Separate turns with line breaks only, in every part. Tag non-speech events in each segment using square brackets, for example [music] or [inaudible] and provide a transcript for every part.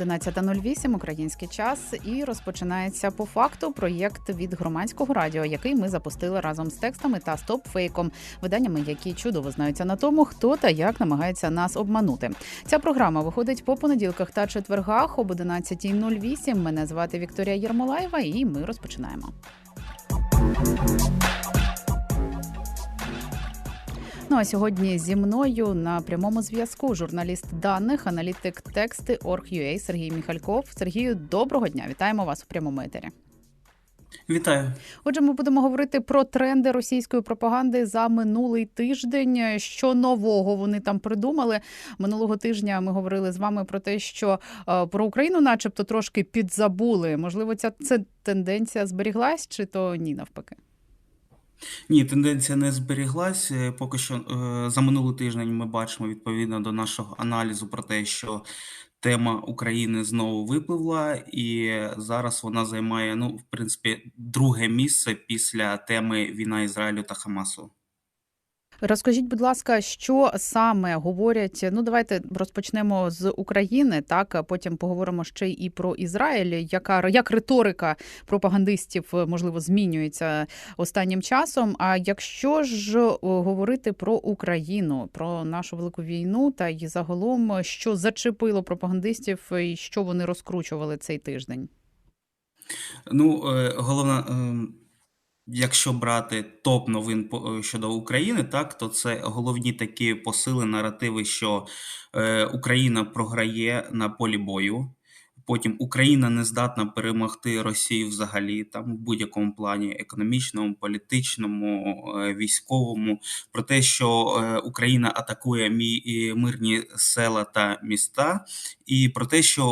11.08 український час і розпочинається по факту проєкт від громадського радіо, який ми запустили разом з текстами та стопфейком, виданнями, які чудово знаються на тому, хто та як намагається нас обманути. Ця програма виходить по понеділках та четвергах об 11.08. Мене звати Вікторія Єрмолаєва, і ми розпочинаємо. Ну а сьогодні зі мною на прямому зв'язку журналіст даних, аналітик тексти Org.ua Сергій Міхальков. Сергію, доброго дня! Вітаємо вас у прямому етері.
Вітаю.
Отже, ми будемо говорити про тренди російської пропаганди за минулий тиждень. Що нового вони там придумали минулого тижня? Ми говорили з вами про те, що е, про Україну, начебто, трошки підзабули. Можливо, ця це тенденція зберіглась, чи то ні, навпаки.
Ні, тенденція не зберіглась. Е, поки що е, за минулий тиждень ми бачимо відповідно до нашого аналізу про те, що тема України знову випливла, і зараз вона займає ну, в принципі, друге місце після теми війна Ізраїлю та Хамасу.
Розкажіть, будь ласка, що саме говорять? Ну, давайте розпочнемо з України. Так, потім поговоримо ще і про Ізраїль. Яка як риторика пропагандистів можливо змінюється останнім часом? А якщо ж говорити про Україну, про нашу велику війну, та й загалом, що зачепило пропагандистів, і що вони розкручували цей тиждень?
Ну, е, головна. Якщо брати топ новин е, щодо України, так то це головні такі посили наративи, що е, Україна програє на полі бою. Потім Україна не здатна перемогти Росію взагалі там в будь-якому плані економічному, політичному, е, військовому. Про те, що е, Україна атакує мирні села та міста, і про те, що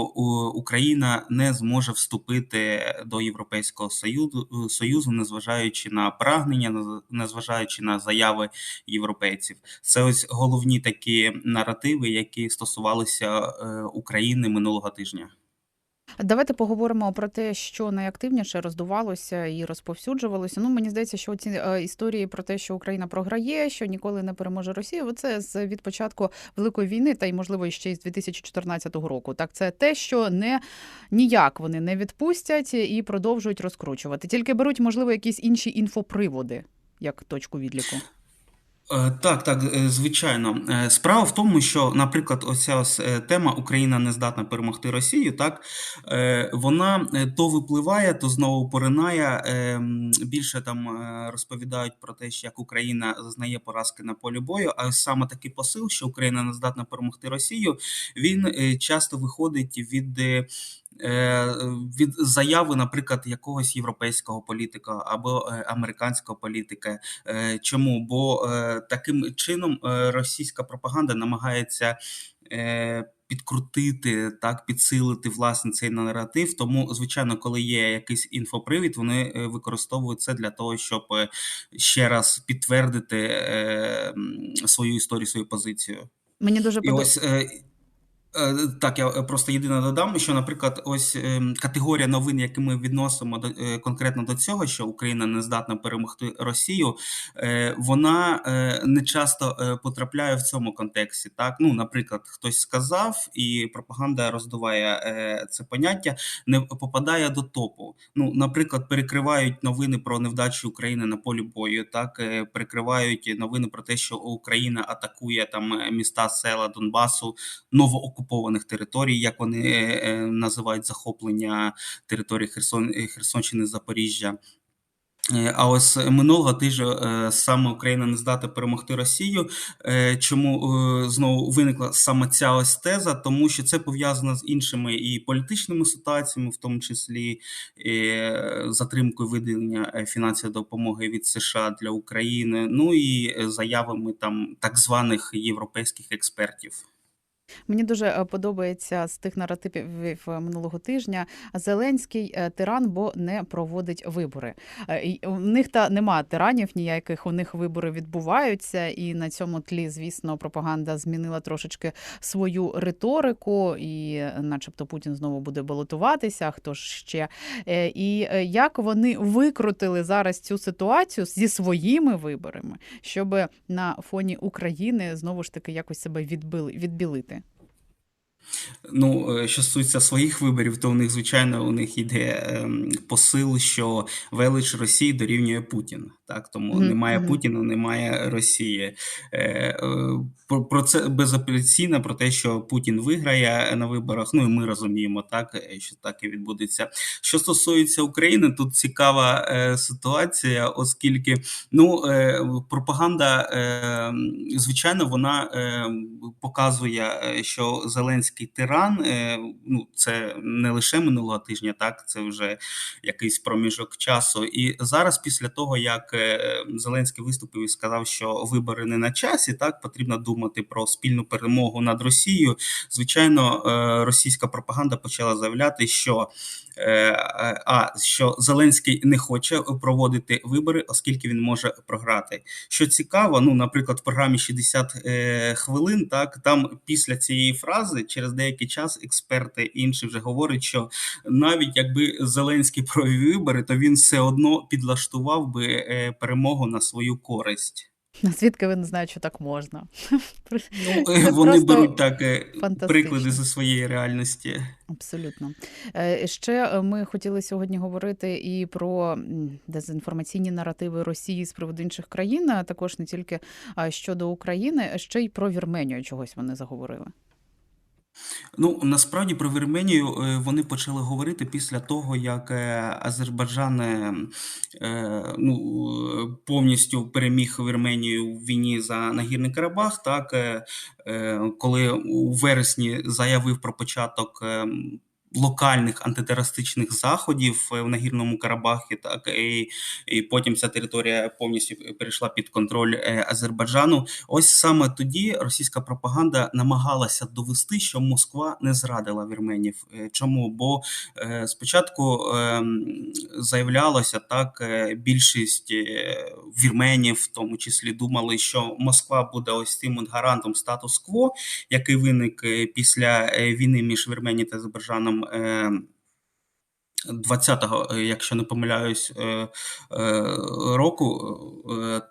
Україна не зможе вступити до Європейського союзу, е, союзу, незважаючи на прагнення, незважаючи на заяви європейців. Це ось головні такі наративи, які стосувалися України минулого тижня.
Давайте поговоримо про те, що найактивніше роздувалося і розповсюджувалося. Ну мені здається, що ці е, історії про те, що Україна програє, що ніколи не переможе Росію. Це з від початку великої війни, та й можливо ще з 2014 року. Так, це те, що не ніяк вони не відпустять і продовжують розкручувати. Тільки беруть, можливо, якісь інші інфоприводи як точку відліку.
Е, так, так, е, звичайно. Е, справа в тому, що, наприклад, оця ось тема Україна не здатна перемогти Росію, так вона то випливає, то знову поринає. Більше там розповідають про те, як Україна зазнає поразки на полі бою. А саме такий посил, що Україна не здатна перемогти Росію, він часто виходить від від заяви, наприклад, якогось європейського політика або е, американського політика. Е, чому? Бо таким чином російська пропаганда намагається. Підкрутити так, підсилити власне цей наратив. Тому, звичайно, коли є якийсь інфопривід, вони використовують це для того, щоб ще раз підтвердити е, свою історію, свою позицію.
Мені дуже подобається.
Е, так, я е, просто єдине додам, що, наприклад, ось ем, категорія новин, які ми відносимо до е, конкретно до цього, що Україна не здатна перемогти Росію, вона не часто потрапляє в цьому контексті. Так, ну, наприклад, хтось сказав, і пропаганда роздуває це поняття, не попадає до топу. Ну, наприклад, перекривають новини про невдачу України на полі бою. Так перекривають новини про те, що Україна атакує там міста, села Донбасу, новоокуповані окупованих територій, як вони е, е, називають захоплення території Херсон Херсонщини Запоріжжя. Е, а ось минулого тижня саме Україна не здатна перемогти Росію. Чому знову виникла саме ця ось теза? Тому що це пов'язано з іншими і політичними ситуаціями, в тому числі затримкою виділення фінансової допомоги від США для України, ну і заявами там так званих європейських експертів.
Мені дуже е, подобається з тих наративів минулого тижня. Зеленський е, тиран, бо не проводить вибори. Е, у них та нема тиранів ніяких. У них вибори відбуваються, і на цьому тлі, звісно, пропаганда змінила трошечки свою риторику, і, начебто, Путін знову буде балотуватися. Хто ж ще і як вони викрутили зараз цю ситуацію зі своїми виборами, щоб на фоні України знову ж таки якось себе відбили відбілити?
Ну, е, що стосується своїх виборів, то у них, звичайно, у них йде ем, посил, що велич Росії дорівнює Путін. Так, тому mm-hmm. немає Путіна, немає Росії. Е, е, про, про це безапеляційно, про те, що Путін виграє на виборах. Ну і ми розуміємо, так що так і відбудеться. Що стосується України, тут цікава е, ситуація, оскільки ну е, пропаганда, е, звичайно, вона показує, що Зеленський тиран. Ну це не лише минулого тижня, так це вже якийсь проміжок часу. І зараз, після того як Зеленський виступив і сказав, що вибори не на часі, так потрібно думати про спільну перемогу над Росією. Звичайно, е, російська пропаганда почала заявляти, що е, а що Зеленський не хоче проводити вибори, оскільки він може програти. Що цікаво, ну наприклад, в програмі 60 е, хвилин, так там після цієї фрази, через деякий час, експерти інші вже говорять, що навіть якби Зеленський [laughs] провів вибори, то він все одно підлаштував би перемогу на свою користь.
Звідки ви не знають, що так можна?
Ну, [laughs] Вони беруть так е, приклади зі своєї реальності.
Абсолютно. Е, ще е, ми хотіли сьогодні говорити і про дезінформаційні наративи Росії з приводу інших країн, а також не тільки щодо України, а ще й про Вірменію чогось вони заговорили.
Ну насправді про Вірменію е, вони почали говорити після того, як е, Азербайджан е, ну, повністю переміг Вірменію в війні за Нагірний Карабах. Так коли у вересні заявив про початок ем, локальних антитерористичних заходів в нагірному Карабахі, так і і потім ця територія повністю перейшла під контроль е, Азербайджану. Ось саме тоді російська пропаганда намагалася довести, що Москва не зрадила вірменів. Е, чому? Бо е, спочатку ем, заявлялося так, більшість вірменів, в тому числі, думали, що Москва буде ось цим гарантом статус-кво, який виник після війни між Вірменією та Азербайджаном. 20-го, е, якщо не помиляюсь, е, е, року,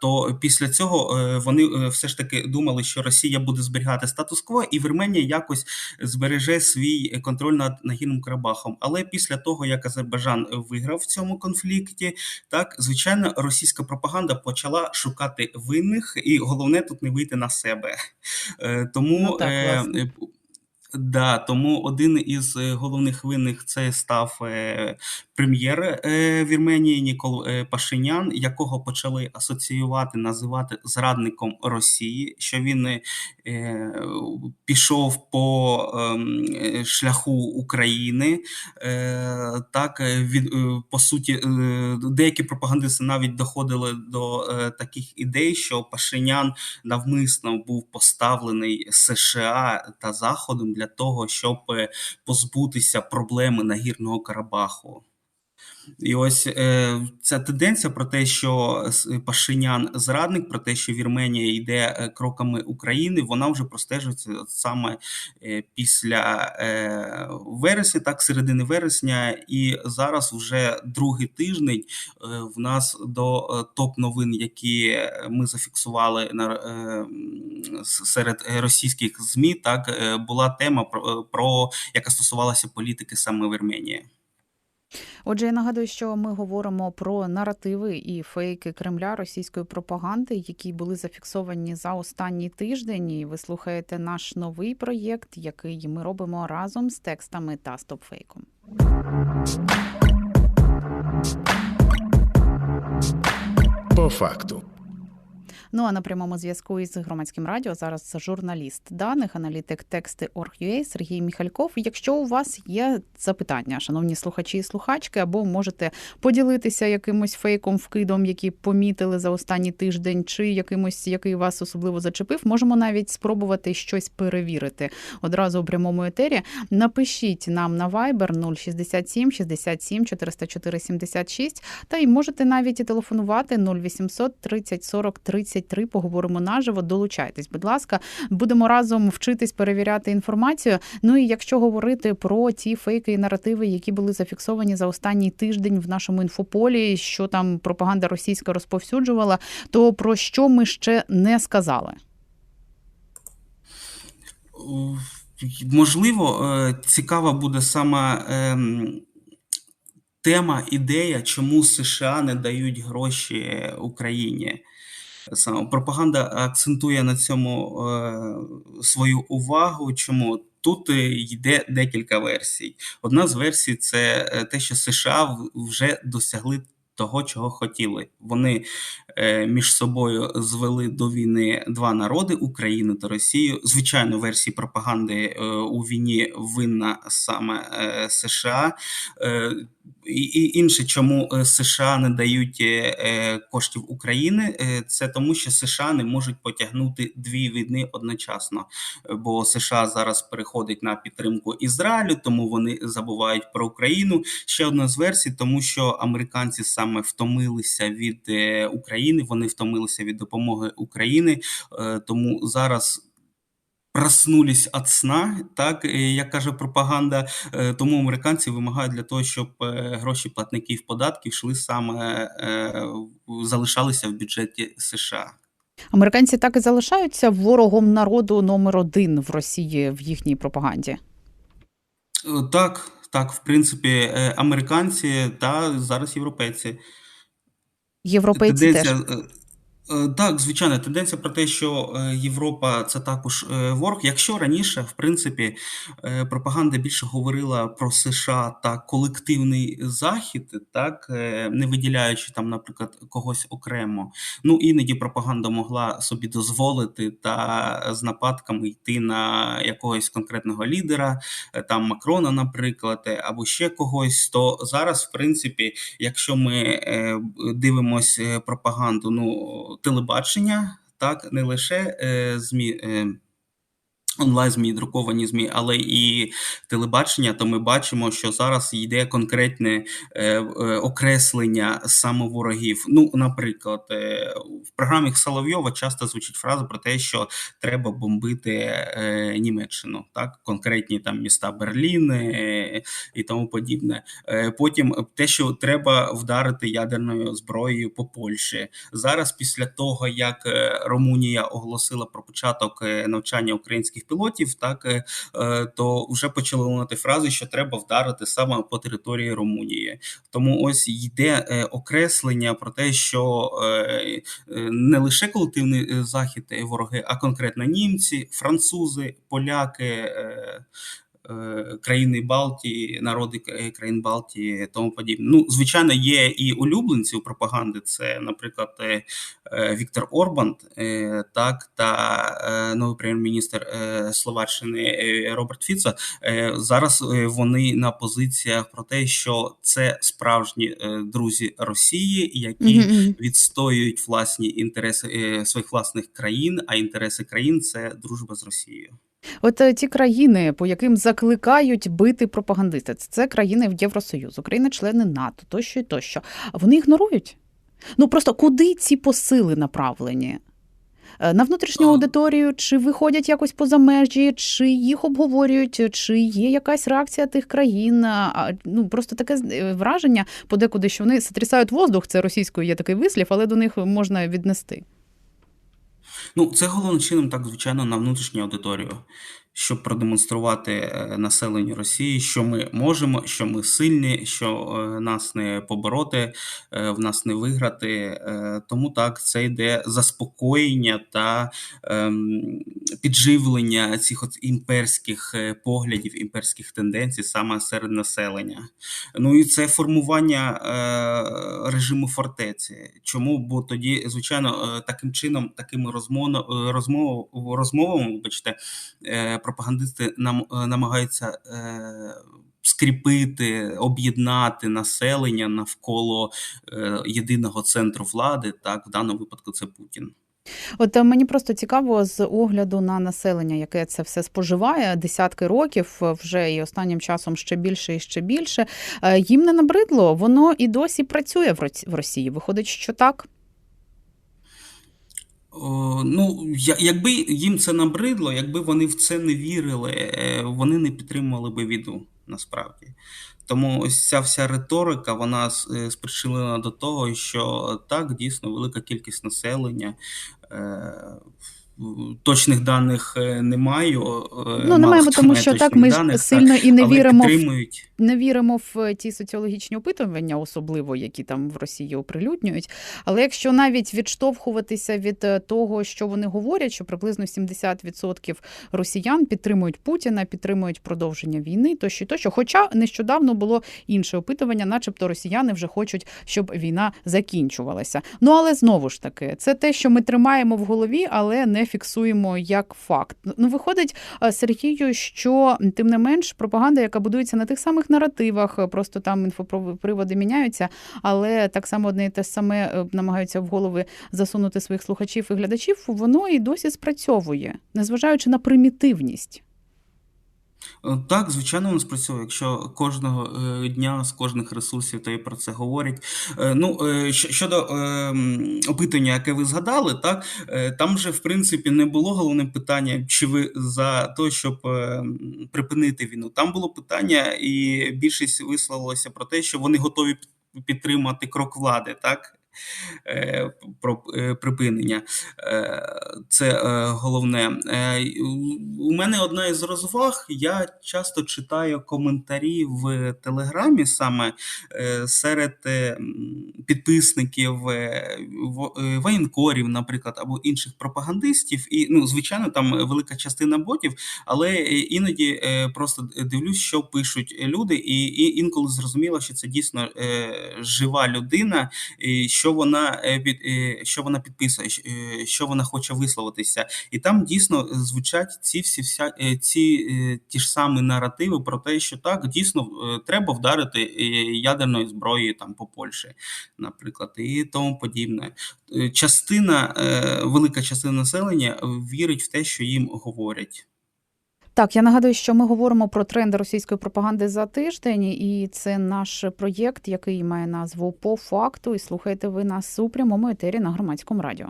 то після цього вони все ж таки думали, що Росія буде зберігати статус-кво, і Вірменія якось збереже свій контроль над нагірним Карабахом. Але після того, як Азербайджан виграв в цьому конфлікті, так звичайно, російська пропаганда почала шукати винних, і головне тут не вийти на себе. Тому ну, так, Да, тому один із е, головних винних це став е, прем'єр е, Вірменії Нікол Пашинян, якого почали асоціювати, називати зрадником Росії, що він пішов по ем, шляху України. Так від по суті, деякі пропагандисти навіть доходили до таких ідей, що Пашинян навмисно був поставлений США та Заходом для для того, щоб е, позбутися проблеми нагірного Карабаху. І ось е, ця тенденція про те, що Пашинян зрадник, про те, що Вірменія йде е, кроками України, вона вже простежується саме е, після вересня, так середини вересня, і зараз вже другий тиждень в нас до е, топ новин, які ми зафіксували на серед російських змі, так була тема про, про яка стосувалася політики саме Вірменії.
Отже, я нагадую, що ми говоримо про наративи і фейки Кремля російської пропаганди, які були зафіксовані за останній тиждень. І Ви слухаєте наш новий проєкт, який ми робимо разом з текстами та стопфейком.
По факту.
Ну а на прямому зв'язку із громадським радіо зараз журналіст даних, аналітик тексти Орг.ua Сергій Міхальков. Якщо у вас є запитання, шановні слухачі і слухачки, або можете поділитися якимось фейком, вкидом, який помітили за останній тиждень, чи якимось, який вас особливо зачепив, можемо навіть спробувати щось перевірити одразу у прямому етері. Напишіть нам на Viber 067 67 404 76, та й можете навіть і телефонувати 0800 30 40 33. Поговоримо наживо. Долучайтесь, будь ласка, будемо разом вчитись перевіряти інформацію. Ну і якщо говорити про ті фейки і наративи, які були зафіксовані за останній тиждень в нашому інфополі, що там пропаганда російська розповсюджувала, то про що ми ще не сказали?
Можливо, е, цікава буде саме ем, тема, ідея, чому США не дають гроші Україні. Саме пропаганда акцентує на цьому е, свою увагу. Чому тут йде декілька версій? Одна з версій це е, те, що США вже досягли того, чого хотіли. Вони між собою звели до війни два народи Україну та Росію. Звичайно, версії пропаганди е, у війні винна саме е, США. Е, і інше, чому е, США не дають е, коштів України, е, це тому, що США не можуть потягнути дві війни одночасно. Бо США зараз переходить на підтримку Ізраїлю, тому вони забувають про Україну. Ще одна з версій, тому що американці саме втомилися від України. Вони втомилися від допомоги України, тому зараз проснулись від сна, так як каже пропаганда. Е, тому американці вимагають для того, щоб е, гроші платників податків йшли саме е, залишалися в бюджеті США.
Американці так і залишаються ворогом народу номер один в Росії в їхній пропаганді.
Так, так, в принципі, американці та зараз європейці.
Європейці теж.
Е, так, звичайно, тенденція про те, що е, Європа це також е, ворог. Якщо раніше, в принципі, пропаганда більше говорила про США та колективний захід, так не виділяючи там, наприклад, когось окремо. Ну іноді пропаганда могла собі дозволити та з нападками йти на якогось конкретного лідера, там Макрона, наприклад, або ще когось. То зараз, в принципі, якщо ми дивимося пропаганду, ну телебачення, так не лише е, змі. Е, онлайн змі, друковані змі, але і телебачення, то ми бачимо, що зараз йде конкретне е, е, окреслення самоворогів. Ну, наприклад, е, в програмі Соловйова часто звучить фраза про те, що треба бомбити е, Німеччину, так конкретні там міста Берлін е, і тому подібне. Е, потім те, що треба вдарити ядерною зброєю по Польщі зараз, після того як Румунія оголосила про початок навчання українських українських пілотів, так е, е, то вже почали лунати фрази, що треба вдарити саме по території Румунії. Тому ось йде е, окреслення про те, що не лише колективний захід вороги, а конкретно німці, французи, поляки. Е, країни Балтії, народи е, країн Балтії, тому подібне. Ну, звичайно, є і улюбленці у пропаганди. Це, наприклад, е, Віктор Орбан, так та новий прем'єр-міністр Словаччини Роберт Фіцо. Зараз вони на позиціях про те, що це справжні друзі Росії, які відстоюють власні інтереси своїх власних країн, а інтереси країн це дружба з Росією.
От е, ті країни, по яким закликають бити пропагандисти, це країни в Євросоюз, країни-члени НАТО, тощо і тощо. Вони ігнорують. Ну просто куди ці посили направлені? Е, на внутрішню аудиторію, чи виходять якось поза межі, чи їх обговорюють, чи є якась реакція тих країн? Ну просто таке е, враження подекуди, що вони сотрясають воздух. Це російською є такий вислів, але до них можна віднести.
Ну, це головним чином, так, звичайно, на внутрішню аудиторію. Щоб продемонструвати е, населенню Росії, що ми можемо, що ми сильні, що е, нас не побороти, е, в нас не виграти. Тому так це йде заспокоєння та ем, підживлення цих от імперських поглядів, імперських тенденцій саме серед населення. Ну і це формування режиму фортеці. Чому? Бо тоді, звичайно, таким чином, такими розмовами, розмовами, вибачте, пропагандисти нам е, намагаються е, скріпити, об'єднати населення навколо е, єдиного центру влади. Так, в даному випадку це Путін.
От мені просто цікаво з огляду на населення, яке це все споживає десятки років, вже і останнім часом ще більше і ще більше. Їм не набридло, воно і досі працює в Росії. Виходить, що так.
Ну, якби їм це набридло, якби вони в це не вірили, е, вони не підтримували би війну насправді. Тому ось ця вся риторика, вона е, спричинена до того, що так дійсно велика кількість населення. Е, точних даних не маю.
Ну, не маємо, тому що так ми
даних,
сильно
так,
і не віримо
підтримують
не віримо в ті соціологічні опитування, особливо які там в Росії оприлюднюють. Але якщо навіть відштовхуватися від е, того, що вони говорять, що приблизно 70% росіян підтримують Путіна, підтримують продовження війни, тощо тощо. Хоча нещодавно було інше опитування, начебто росіяни вже хочуть, щоб війна закінчувалася. Ну але знову ж таки, це те, що ми тримаємо в голові, але не фіксуємо як факт. Ну виходить е, Сергію, що тим не менш пропаганда, яка будується на тих самих наративах, е, просто там інфоприводи міняються, але так само одне і те саме е, намагаються в голови засунути своїх слухачів і глядачів, воно і досі спрацьовує, незважаючи на примітивність.
Е, так, звичайно, воно спрацьовує, якщо кожного дня з кожних ресурсів та й про це говорять. Ну щодо опитання, яке ви згадали, так там же в принципі не було головним питання, чи ви за те, щоб припинити війну. Там було питання, і більшість висловилося про те, що вони готові підтримати крок влади, так Е, про е, припинення. Е, це головне. У мене одна із розваг. Я часто читаю коментарі в Телеграмі саме серед підписників воєнкорів, наприклад, або інших пропагандистів. І, ну, звичайно, там велика частина ботів, але іноді просто дивлюсь, що пишуть люди, і інколи зрозуміло, що це дійсно жива людина. що що вона е, е, що вона підписує, е, що вона хоче висловитися, і там дійсно звучать ці всі вся ці ті ж самі наративи про те, що так дійсно треба вдарити ядерною зброєю там по Польщі, наприклад, і тому подібне. Частина велика частина населення вірить в те, що їм говорять.
Так, я нагадую, що ми говоримо про тренди російської пропаганди за тиждень, і це наш проєкт, який має назву по факту. І слухайте ви нас у прямому етері на громадському радіо.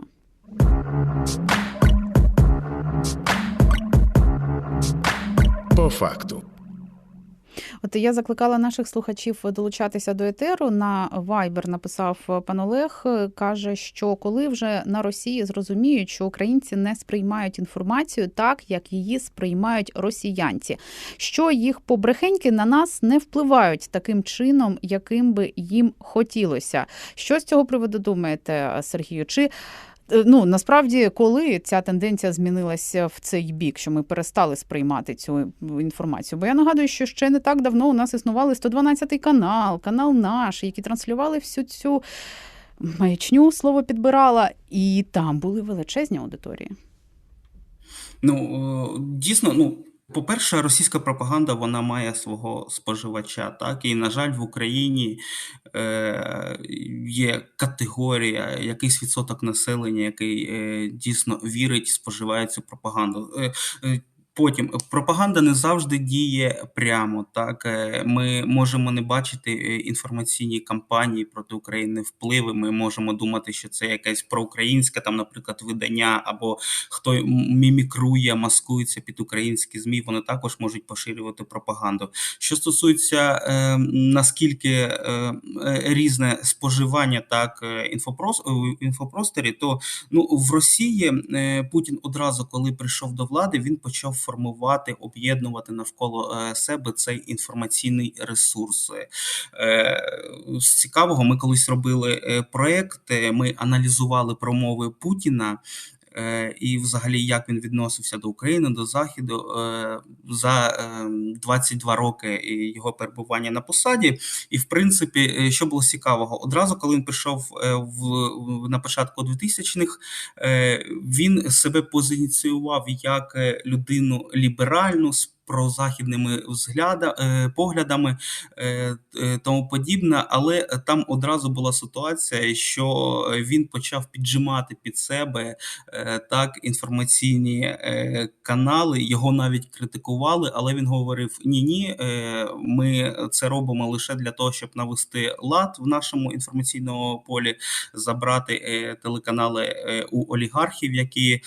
По факту.
От я закликала наших слухачів долучатися до етеру. На Viber написав пан Олег, каже, що коли вже на Росії зрозуміють, що українці не сприймають інформацію так, як її сприймають росіянці, що їх побрехеньки на нас не впливають таким чином, яким би їм хотілося. Що з цього приводу думаєте, Сергію? Чи Е, ну насправді, коли ця тенденція змінилася в цей бік, що ми перестали сприймати цю інформацію. Бо я нагадую, що ще не так давно у нас існували 112 канал, канал наш, які транслювали всю цю маячню слово підбирала, і там були величезні аудиторії.
Ну дійсно, ну. По-перше, російська пропаганда вона має свого споживача. Так і на жаль, в Україні е, є категорія, якийсь відсоток населення, який е, дійсно вірить, споживає цю пропаганду. Е, е Потім пропаганда не завжди діє прямо. Так е, ми можемо не бачити е, інформаційні кампанії проти України впливи. Ми можемо думати, що це якесь проукраїнське там, наприклад, видання, або хто мімікрує, маскується під українські змі. Вони також можуть поширювати пропаганду. Що стосується е, наскільки е, різне споживання так е, інфопрос, інфопросторі, то ну в Росії е, Путін одразу, коли прийшов до влади, він почав формувати, об'єднувати навколо е, себе цей інформаційний ресурс. Е, З цікавого, ми колись робили е, проект, ми аналізували промови Путіна. Е, І, взагалі, як він відносився до України, до Заходу е, за е, 22 роки його перебування на посаді. І, в принципі, е, що було цікавого, одразу, коли він прийшов в, на початку 2000-х, е, він себе позиціював як людину ліберальну прозахідними взгляда, е, поглядами, е, е, тому подібне, але там одразу була ситуація, що він почав піджимати під себе так інформаційні канали. Його навіть критикували, але він говорив: ні, ні, ми це робимо лише для того, щоб навести лад в нашому інформаційному полі, забрати телеканали у олігархів, які.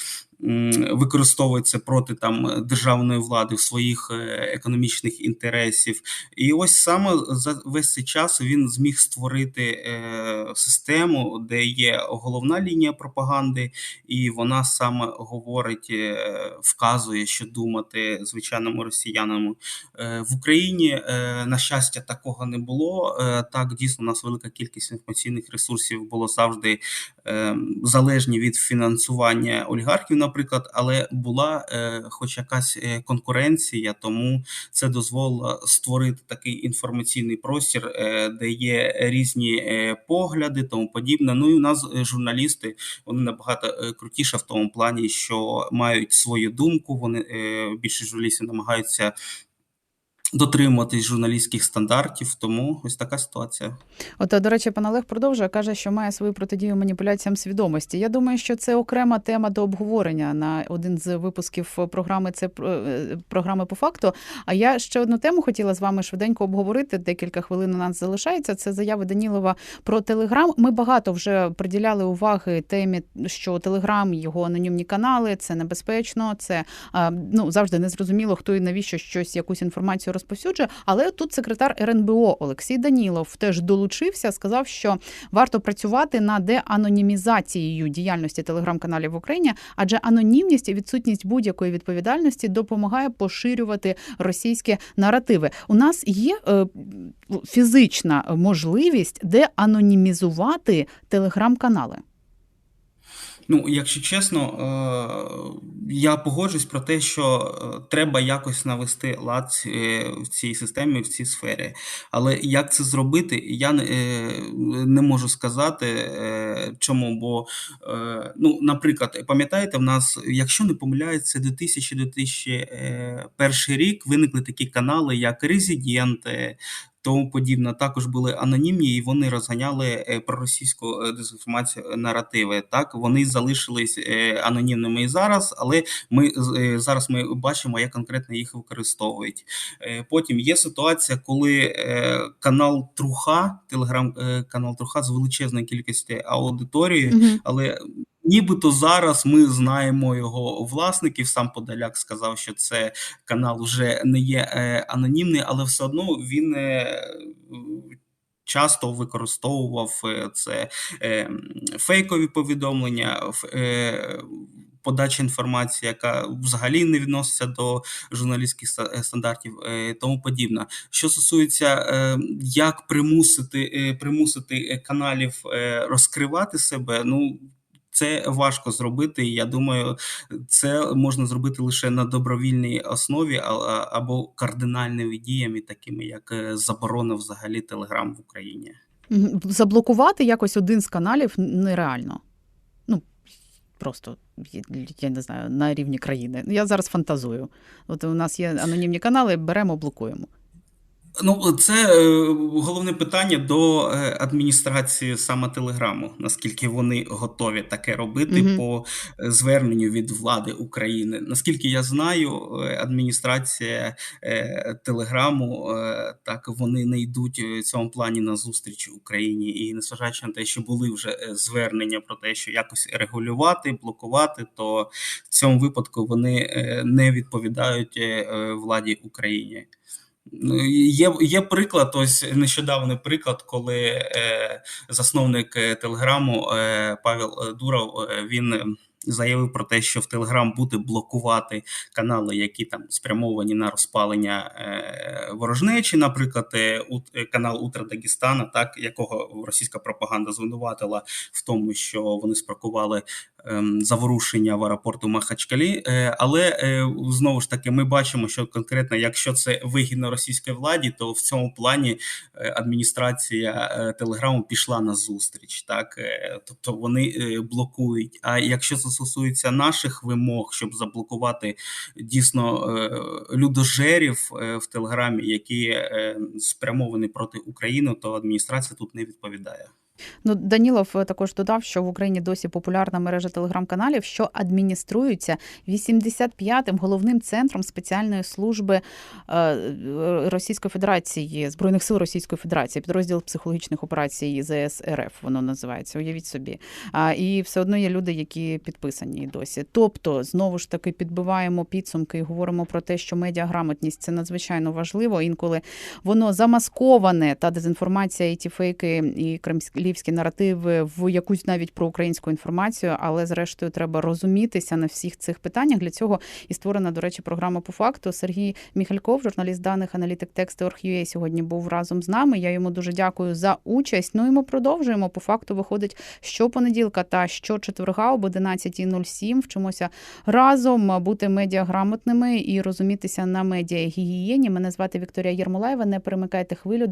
М, Використовуються проти там державної влади в своїх е, економічних інтересів, і ось саме за весь цей час він зміг створити е, систему, де є головна лінія пропаганди, і вона саме говорить, е, вказує, що думати звичайному росіянам. В Україні, на щастя, такого не було. Так, дійсно, у нас велика кількість інформаційних ресурсів було завжди е, залежні від фінансування олігархів, наприклад, але була е, хоч якась е, конкуренція, тому це дозволило створити такий інформаційний простір, е, де є різні е, погляди, тому подібне. Ну і у нас е, журналісти вони набагато е, крутіше в тому плані, що мають свою думку. Вони е, більше журналістів намагаються дотримуватись журналістських стандартів. Тому ось така ситуація.
От, до речі, пан Олег продовжує каже, що має свою протидію маніпуляціям свідомості. Я думаю, що це окрема тема до обговорення на один з випусків програми. Це е, програми по факту. А я ще одну тему хотіла з вами швиденько обговорити. Декілька хвилин у нас залишається. Це заяви Данілова про Телеграм. Ми багато вже приділяли уваги темі, що Телеграм, його анонімні канали, це небезпечно. Це ну завжди незрозуміло, хто і навіщо щось, якусь інформацію розповсюджує. Але тут секретар РНБО Олексій Данілов теж долучився, сказав, що варто працювати над деанонімізацією діяльності телеграм-каналів в Україні, адже анонімність і відсутність будь-якої відповідальності допомагає поширювати російські наративи. У нас є е, фізична можливість деанонімізувати телеграм-канали.
Ну, якщо чесно, е, я погоджуюсь про те, що е, треба якось навести лад е, в цій системі, в цій сфері. Але як це зробити, я не, е, можу сказати. Чому? Бо, ну, наприклад, пам'ятаєте, в нас, якщо не помиляється, 2000-2001 рік виникли такі канали, як Резиденти, тому подібне, також були анонімні, і вони розганяли е, проросійську е, дезінформацію е, наративи. Так вони залишились анонімними і зараз, але ми зараз ми бачимо, як конкретно їх використовують. Потім є ситуація, коли канал Труха, телеграм-канал Труха з величезною кількістю аудиторії,
Мгм.
але нібито зараз ми знаємо його власників. Сам Подоляк сказав, що це канал вже не є е, анонімний, але все одно він е, часто використовував е, це е, фейкові повідомлення. е, Подача інформації, яка взагалі не відноситься до журналістських ста- стандартів, е, тому подібне. Що стосується, е, як примусити, е, примусити каналів е, розкривати себе, ну це важко зробити. і Я думаю, це можна зробити лише на добровільній основі або кардинальними діями, такими як е, заборона взагалі Телеграм в Україні.
Заблокувати якось один з каналів нереально. Ну, просто я не знаю, на рівні країни. Я зараз фантазую. От у нас є анонімні канали, беремо, блокуємо.
Ну, це е, головне питання до е, адміністрації саме Телеграму, наскільки вони готові таке робити
Мгм.
по е, зверненню від влади України. Наскільки я знаю, е, адміністрація е, Телеграму е, так вони не йдуть в цьому плані на зустріч Україні, і незважаючи на те, що були вже звернення про те, що якось регулювати, блокувати, то в цьому випадку вони е, не відповідають владі України. Ну, Є, є приклад, ось нещодавний приклад, коли е, засновник е, Телеграму е, Павел е, Дуров е, він заявив про те, що в Телеграм буде блокувати канали, які там спрямовані на розпалення е, ворожнечі, наприклад, е, е, канал Утра Дагестана, так якого російська пропаганда звинуватила в тому, що вони спракували заворушення в аеропорту Махачкалі. Е, але е, знову ж таки, ми бачимо, що конкретно, якщо це вигідно російській владі, то в цьому плані е, адміністрація Телеграму пішла на зустріч. Так, тобто вони блокують. А якщо це стосується наших вимог, щоб заблокувати дійсно людожерів в Телеграмі, які спрямовані проти України, то адміністрація тут не відповідає.
Ну, Данілов е, також додав, що в Україні досі популярна мережа телеграм-каналів, що адмініструються 85-м головним центром спеціальної служби е, Російської Федерації, Збройних сил Російської Федерації, підрозділ психологічних операцій ЗС РФ, воно називається. Уявіть собі. І все одно є люди, які підписані досі. Тобто, знову ж таки, підбиваємо підсумки і говоримо про те, що медіаграмотність це надзвичайно важливо. Інколи воно замасковане та дезінформація, і ті фейки, і кремлівські наративи в якусь навіть проукраїнську інформацію, але зрештою треба розумітися на всіх цих питаннях. Для цього і створена, до речі, програма по факту. Сергій Міхальков, журналіст даних, аналітик тексту Орг.ua, сьогодні був разом з нами. Я йому дуже дякую за участь. Ну і ми продовжуємо. По факту виходить щопонеділка та щочетверга об 11.07. Вчимося разом бути медіаграмотними і розумітися на медіагігієні. Мене звати Вікторія Єрмолаєва. Не перемикайте хвилю.